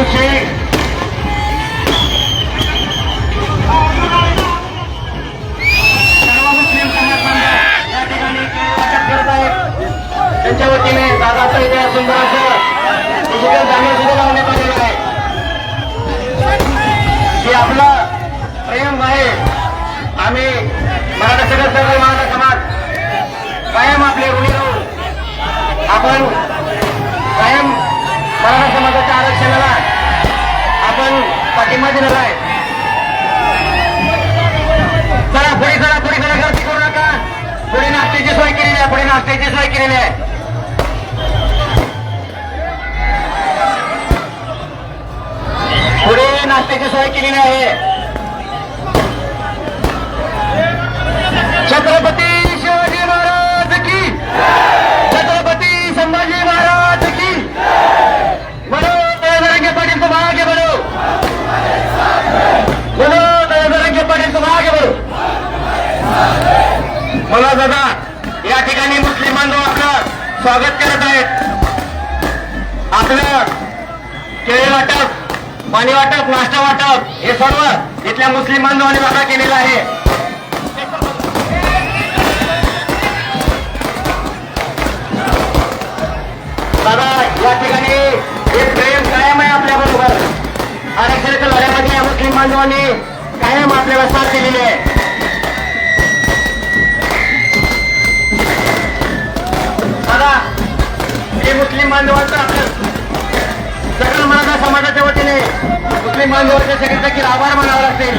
मसूद सर्व मुस्लिम समाज बांधव या ठिकाणी करत आहेत त्यांच्या वतीने दादाचं इथे सुंदर असं डिजिटल सुद्धा लावण्यात आलेलं आहे. की आपलं प्रेम आहे. आम्ही मराठा सगळं दिलेला आहे. चला पुढे चला पुढे चला गर्दी करू नका. पुढे नाश्त्याची सोय केलेली आहे पुढे नाश्त्याची सोय केलेली आहे. पुढे नाश्त्याची सोय केलेली आहे. छत्रपती मला दादा या ठिकाणी मुस्लिम बांधव आपलं स्वागत करत आहेत. आपलं केळी वाटप पाणी वाटप नाश्ता वाटप हे सर्व इथल्या मुस्लिम बांधवांनी दादा केलेलं आहे. दादा या ठिकाणी हे प्रेम कायम आहे आपल्या बरोबर. आरक्षणाच्या लढ्यामध्ये या मुस्लिम बांधवांनी कायम आपल्याला साथ दिलेली आहे. मुस्लिम बांधवांच्या सगळे देखील आभार मानावे लागतील.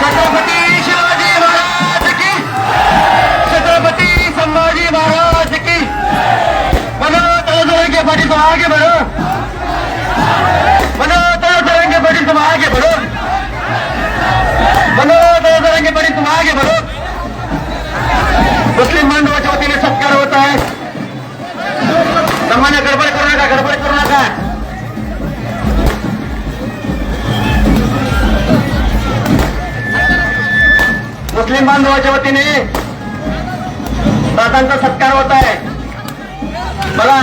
छत्रपती शिवाजी महाराज की? छत्रपती संभाजी महाराज की? मनो तरंगे पाटील तुम आगे बढ़ो मनो तरंगे पाटील तुम आगे बढ़ो बांधवाच्या वतीने दादांचा सत्कार होत आहे. बघा.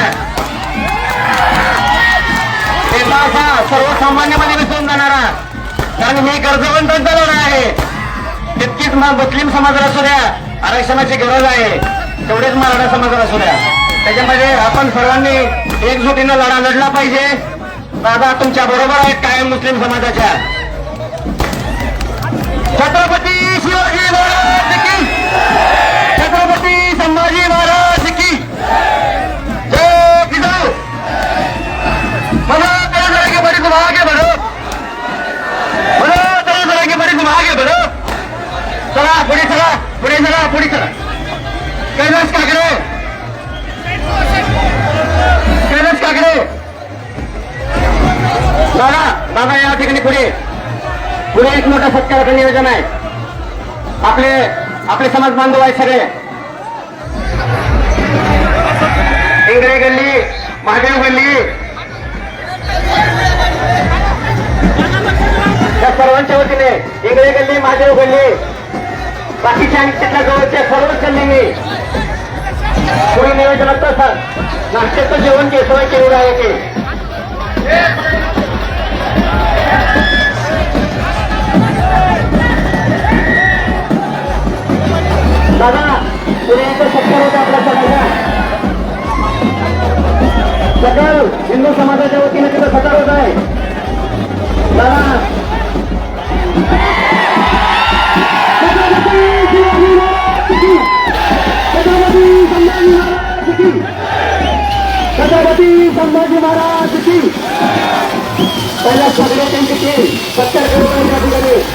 नेता असा सर्वसामान्यमध्ये मिसळून जाणारा कारण हे गरजवंतांचा लढा आहे. तितकीच मुस्लिम समाजाला असू द्या आरक्षणाची गरज आहे. तेवढेच मराठा समाजाला असू द्या. त्याच्यामध्ये आपण सर्वांनी एकजुटीनं लढा लढला पाहिजे. दादा तुमच्या बरोबर आहेत कायम मुस्लिम समाजाच्या. छत्रपती महाराज की छत्रपती संभाजी महाराज की जय किसाऊ बोलो तरह तरह के बड़ी घुमा के बढ़ो। बोलो तरह तरह के बड़ी तुम आगे बढ़ो। चला पुढे चला पुढे चला पुढे चला कैलास काकडे। कैलास काकडे। दादा दादा या ठिकाणी पुढे. पुढे एक मोठा सत्काराचं नियोजन आहे. आपले आपले समाज बांधव आहे सगळे. इंगळे गल्ली महादेव गल्ली. या सर्वांच्या वतीने इंगळे गल्ली महादेव गल्ली. बाकीच्या आणि तिथल्या जवळच्या सर्वच गल्लींनी पुढे नियोजनात तसं नाश्त्याचं जेवण जे केलेलं आहे ते दादा पुढे इथं सत्कार होता आपला सगळ्यांना सकल हिंदू समाजाच्या वतीने तिथं सत्कार होत आहे. दादा. छत्रपती संभाजी महाराज की. पहिल्या सगळ्या त्यांची टीम सत्कार करून